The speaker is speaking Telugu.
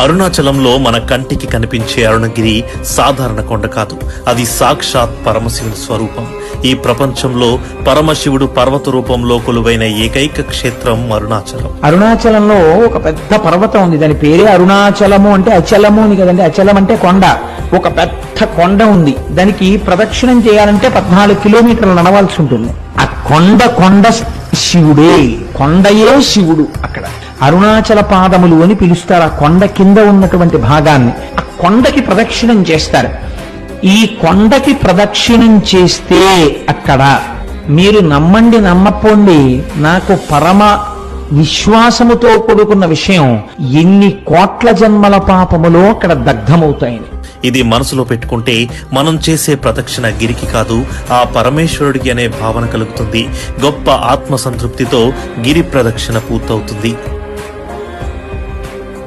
అరుణాచలంలో మన కంటికి కనిపించే అరుణగిరి సాధారణ కొండ కాదు. అది సాక్షాత్ పరమశివుని స్వరూపం. ఈ ప్రపంచంలో పరమశివుడు పర్వత రూపంలో కొలువైన ఏకైక క్షేత్రం అరుణాచలం. అరుణాచలంలో ఒక పెద్ద పర్వతం ఉంది. దాని పేరే అరుణాచలము అంటే అచలము అని కదండి. అచలం అంటే కొండ. ఒక పెద్ద కొండ ఉంది. దానికి ప్రదక్షిణం చేయాలంటే పద్నాలుగు కిలోమీటర్లు నడవాల్సి ఉంటుంది. ఆ కొండ కొండ శివుడే. కొండయే శివుడు. అక్కడ అరుణాచల పాదములు అని పిలుస్తారు. ఆ కొండ కింద ఉన్నటువంటి భాగాన్ని. ఆ కొండకి ప్రదక్షిణం చేస్తారు. ఈ కొండకి ప్రదక్షిణం చేస్తే అక్కడ మీరు నమ్మండి నమ్మపోండి. నాకు పరమ విశ్వాసముతో కూడుకున్న విషయం ఎన్ని కోట్ల జన్మల పాపములో అక్కడ దగ్ధమవుతాయని. ఇది మనసులో పెట్టుకుంటే మనం చేసే ప్రదక్షిణ గిరికి కాదు ఆ పరమేశ్వరుడికి అనే భావన కలుగుతుంది. గొప్ప ఆత్మ సంతృప్తితో గిరి ప్రదక్షిణ పూర్తవుతుంది.